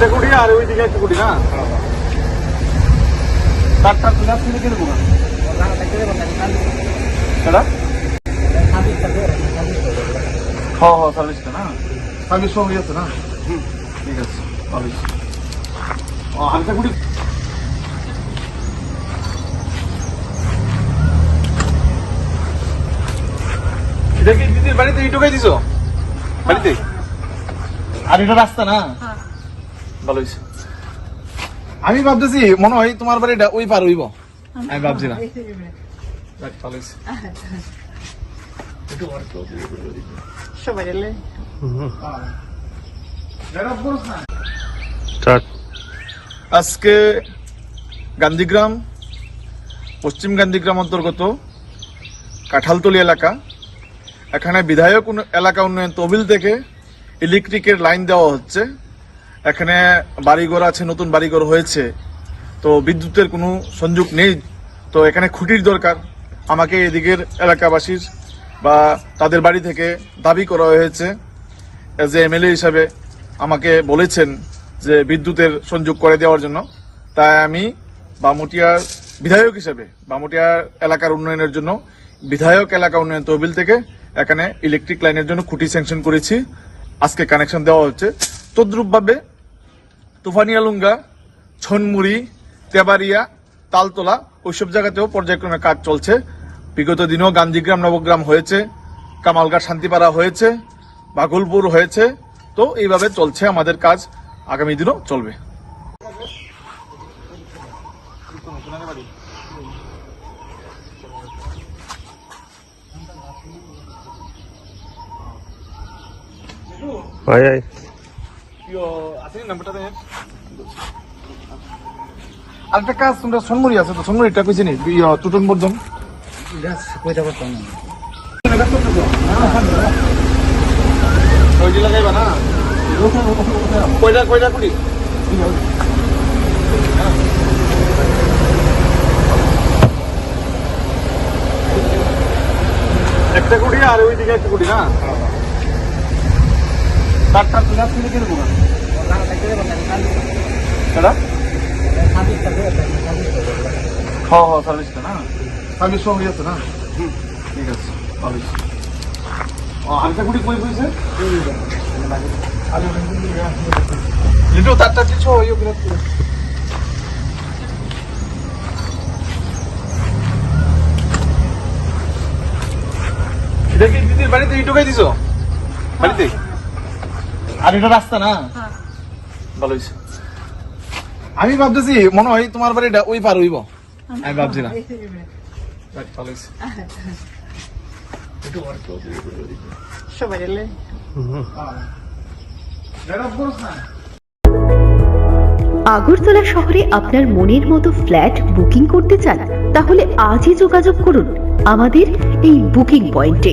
একটা কুড়ি আর ওইদিকে একটা কুড়ি না? আসলে কিনে দেবো সেটা হ্যাঁ হ্যাঁ সার্ভিসটা না? সার্ভিস সঙ্গে আছে না? ঠিক আছে সার্ভিস ও হালকা কুড়ি এটা কি দিদির বাড়িতে ইটুকাই দিছো বাড়িতে? আর এটা রাস্তা না? ভালো হয়েছে আমি ভাবতেছি মনে হয় তোমার বাড়িটা ওই পার হইব। আমি ভালো হয়েছে সবাই আজকে গান্ধীগ্রাম পশ্চিম গান্ধীগ্রাম অন্তর্গত কাঁঠালতলি এলাকা। এখানে বিধায়ক এলাকা উন্নয়ন তহবিল থেকে ইলেকট্রিকের লাইন দেওয়া হচ্ছে। এখানে বাড়িঘর আছে, নতুন বাড়িঘর হয়েছে। তো বিদ্যুতের কোনো সংযোগ নেই। তো এখানে খুঁটির দরকার। আমাকে এদিকের এলাকাবাসীর বা তাদের বাড়ি থেকে দাবি করা হয়েছে। এজ এ এমএলএ হিসাবে আমাকে বলেছেন যে বিদ্যুতের সংযোগ করে দেওয়ার জন্য। তাই আমি বামুটিয়ার বিধায়ক হিসেবে, বামুটিয়া এলাকার উন্নয়নের জন্য, বিধায়ক এলাকা উন্নয়ন তহবিল থেকে এখানে ইলেকট্রিক লাইনের জন্য খুঁটি স্যাংশন করেছি। আজকে কানেকশন দেওয়া হচ্ছে। তদ্রুপভাবে তুফানিয়ালুঙ্গা ছনমুড়ি, তেবারিয়া, তালতলা, ওইসব জায়গাতেও পর্যায়ক্রমে কাজ চলছে। বিগত দিনেও গান্ধীগ্রাম, নবগ্রাম হয়েছে কামালঘাট শান্তিপাড়া হয়েছে, বাঘুলপুর হয়েছে। তো এইভাবে চলছে আমাদের কাজ। আগামী দিনও চলবে। আয় আয়। আরেকটা কাজ তোমরা সোনমুড়ি আছে তো? সোনমুড়িটা কইছি নি? টুটন বর্ধন ওইটি লাগাইবা না? কয়টা কয়টা কুড়ি একটা কুড়ি আর ওইদিকে একটা কুড়ি না? তুলে আসলে কিনে দেবো? সেটা হ্যাঁ হ্যাঁ সার্ভিসটা না? সার্ভিস সঙ্গে আছে না? ঠিক আছে। ও হালকা কুড়ি কই কইছে লিটো, তারটা কিছু ইয়ে করে এটা কি দিদির বাড়িতে ইটুকাই দিছো? বাড়িতে? আর এটা রাস্তা না? ভালো হয়েছে আমি ভাবতেছি মনে হয় তোমার বাড়িটা ওই পার হইব। আমি ভালো হয়েছে সবাই এলে। আগরতলা শহরে আপনার মনের মতো ফ্ল্যাট বুকিং করতে চান তাহলে আজই যোগাযোগ করুন। আমাদের এই বুকিং পয়েন্টে।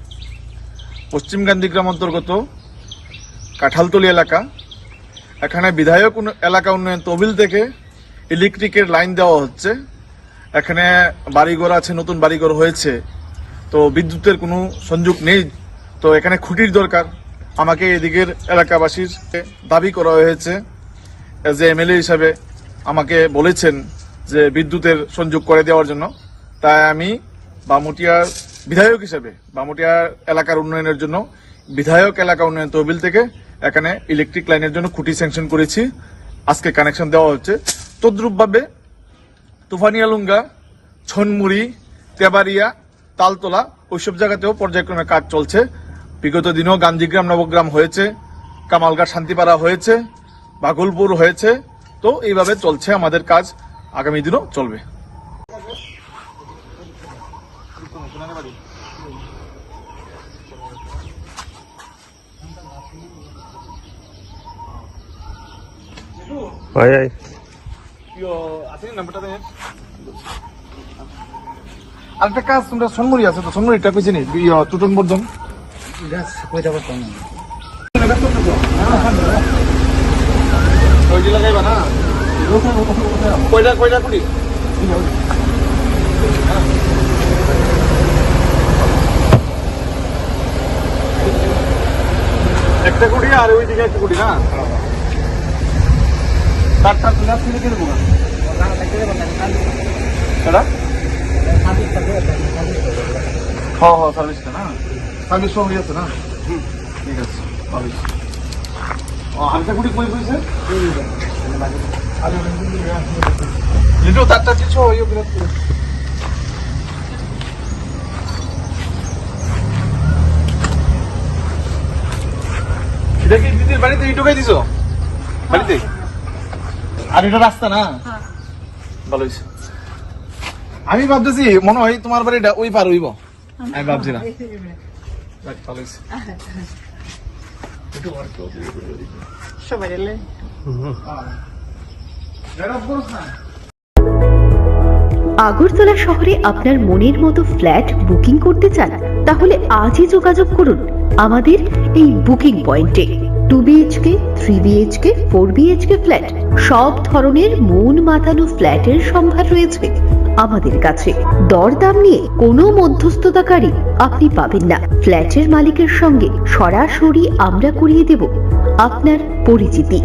পশ্চিম গান্ধীগ্রাম অন্তর্গত কাঁঠালতলি এলাকা। এখানে বিধায়ক এলাকা উন্নয়ন তহবিল থেকে ইলেকট্রিকের লাইন দেওয়া হচ্ছে। এখানে বাড়িঘর আছে, নতুন বাড়িঘর হয়েছে। তো বিদ্যুতের কোনো সংযোগ নেই। তো এখানে খুঁটির দরকার। আমাকে এদিকের এলাকাবাসীর দাবি করা হয়েছে। এজ এ এমএলএ হিসাবে আমাকে বলেছেন যে বিদ্যুতের সংযোগ করে দেওয়ার জন্য। তাই আমি বামুটিয়ার বিধায়ক হিসেবে বামুটিয়া এলাকার উন্নয়নের জন্য, বিধায়ক এলাকা উন্নয়ন তহবিল থেকে এখানে ইলেকট্রিক লাইনের জন্য খুঁটি স্যাংশন করেছি। আজকে কানেকশন দেওয়া হচ্ছে। তদ্রুপভাবে তুফানিয়ালুঙ্গা, ছনমুড়ি তেবারিয়া তালতলা ওইসব জায়গাতেও পর্যায়ক্রমে কাজ চলছে। বিগত দিনেও গান্ধীগ্রাম, নবগ্রাম হয়েছে কামালঘাট শান্তিপাড়া হয়েছে বাগলপুর হয়েছে। তো এইভাবে চলছে আমাদের কাজ। আগামী দিনও চলবে। আয় আয় আরেকটা কাজ তোমরা সন্মুরি আছে তো সন্মুরিটা কইছে নি টুটন বর্ধন কয়টা কয়টা কুড়ি একটা কুড়ি আর ওই দিকে একটা কুড়ি না চারটা প্লাস থেকে কে দেবো। এটা হ্যাঁ হ্যাঁ সার্ভিসটা না? সার্ভিস সঙ্গে আছে না? ঠিক আছে সার্ভিস হালকা কুড়ি কই কইছে লিটো তারটা কিছু ইয়ে বিরাট কি দিদির বাড়িতে এই ঢুকাই দিছো? বাড়িতে? আর এটা রাস্তা না? ভালো হয়েছে। আমি ভাবতেছি মনে হয় তোমার বাড়িটা ওই পার হইব। আমি ভাবছি না। ভালো হয়েছে। সবাই আগরতলা শহরে আপনার মনের মতো ফ্ল্যাট বুকিং করতে চান তাহলে আজই যোগাযোগ করুন। আমাদের এই বুকিং পয়েন্টে। Two BHK three BHK four BHK flat, সব ধরনের মন মাতানো ফ্ল্যাটের সম্ভার রয়েছে আমাদের কাছে। দরদাম নিয়ে কোনো মধ্যস্থতাকারী আপনি পাবেন না। ফ্ল্যাটের মালিকের সঙ্গে সরাসরি আমরা করিয়ে দেব আপনার পরিচিতি।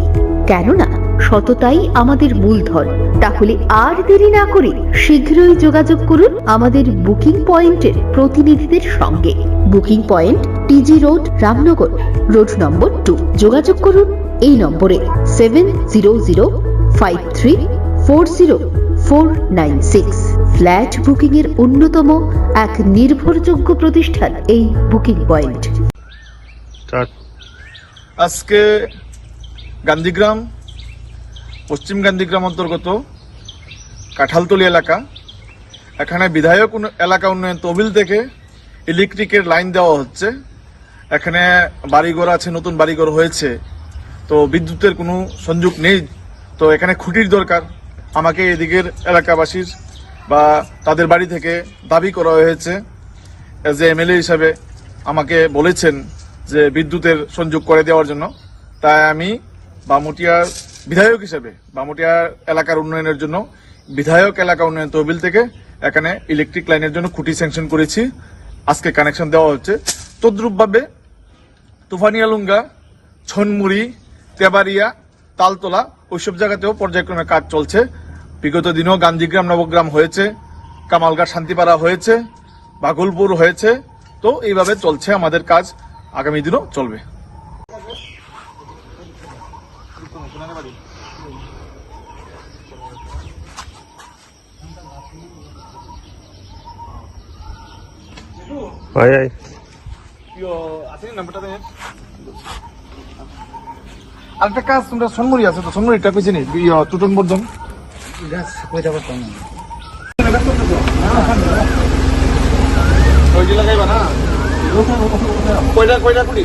কেননা সততাই আমাদের মূলধন। তাহলে আর দেরি না করে শীঘ্রই যোগাযোগ করুন আমাদের বুকিং পয়েন্টের প্রতিনিধিদের সঙ্গে। Booking point TG road, Ramnagar road number two যোগাযোগ করুন এই নম্বরে seven zero zero five three four zero four nine six flat booking এর অন্যতম এক নির্ভরযোগ্য প্রতিষ্ঠান এই বুকিং পয়েন্ট। আজকে গান্ধীগ্রাম পশ্চিম গান্ধীগ্রাম অন্তর্গত কাঁঠালতলি এলাকা। এখানে বিধায়ক এলাকা উন্নয়ন তহবিল থেকে ইলেকট্রিকের লাইন দেওয়া হচ্ছে। এখানে বাড়িঘর আছে, নতুন বাড়িঘর হয়েছে। তো বিদ্যুতের কোনো সংযোগ নেই। তো এখানে খুঁটির দরকার। আমাকে এদিকের এলাকাবাসীর বা তাদের বাড়ি থেকে দাবি করা হয়েছে। এজ এ এমএলএ হিসাবে আমাকে বলেছেন যে বিদ্যুতের সংযোগ করে দেওয়ার জন্য। তাই আমি বামুটিয়ার বিধায়ক হিসেবে বামুটিয়ার এলাকার উন্নয়নের জন্য, বিধায়ক এলাকা উন্নয়ন তহবিল থেকে এখানে ইলেকট্রিক লাইনের জন্য খুঁটি স্যাংশন করেছি। আজকে কানেকশন দেওয়া হচ্ছে। তদ্রুপভাবে তুফানিয়ালুঙ্গা ছনমুড়ি তেবারিয়া, তালতলা ওইসব জায়গাতেও পর্যায়ক্রমে কাজ চলছে। বিগত দিনেও গান্ধীগ্রাম, নবগ্রাম হয়েছে কামালঘাট শান্তিপাড়া হয়েছে বাগলপুর হয়েছে। তো এইভাবে চলছে আমাদের কাজ। আগামী দিনও চলবে। আয়। আরেকটা কাজ তোমরা সন্মুরি আছে তো সন্মুরিটা কইছে নি টুটন বর্ধন ওই লাগাইবা না কয়টা কয়টা কুড়ি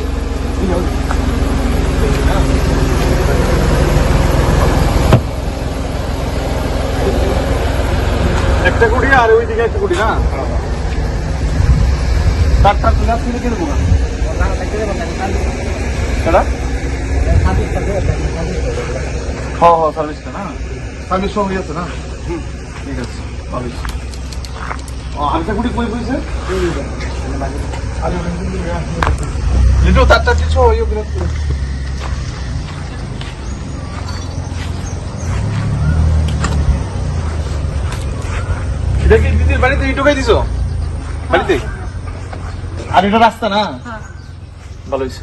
একটা কুড়ি আর ওই দিকে একটা কুড়ি না চারটা প্লাস থেকে কে দেবো এটা হ্যাঁ হ্যাঁ সার্ভিসটা না? সার্ভিস সঙ্গে আছে, না? ঠিক আছে সার্ভিস হালকা কুড়ি কই কইছে লিটো তারটা কিছু ইয়ে করে এটা কি দিদির বাড়িতে এই ঢুকাই দিছো? বাড়িতে? আর এটা রাস্তা না? ভালো হয়েছে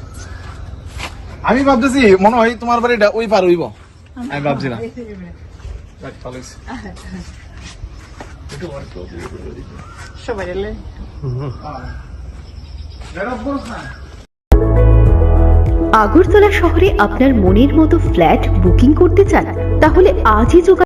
আমি ভাবতেছি মনে হয় তোমার বাড়িটা ওই পার হইব। আমি ভাবছি না। ভালো হয়েছে সবাই আগরতলা শহরে আপনার মনের মতো ফ্ল্যাট বুকিং করতে চান তাহলে আজই যোগাযোগ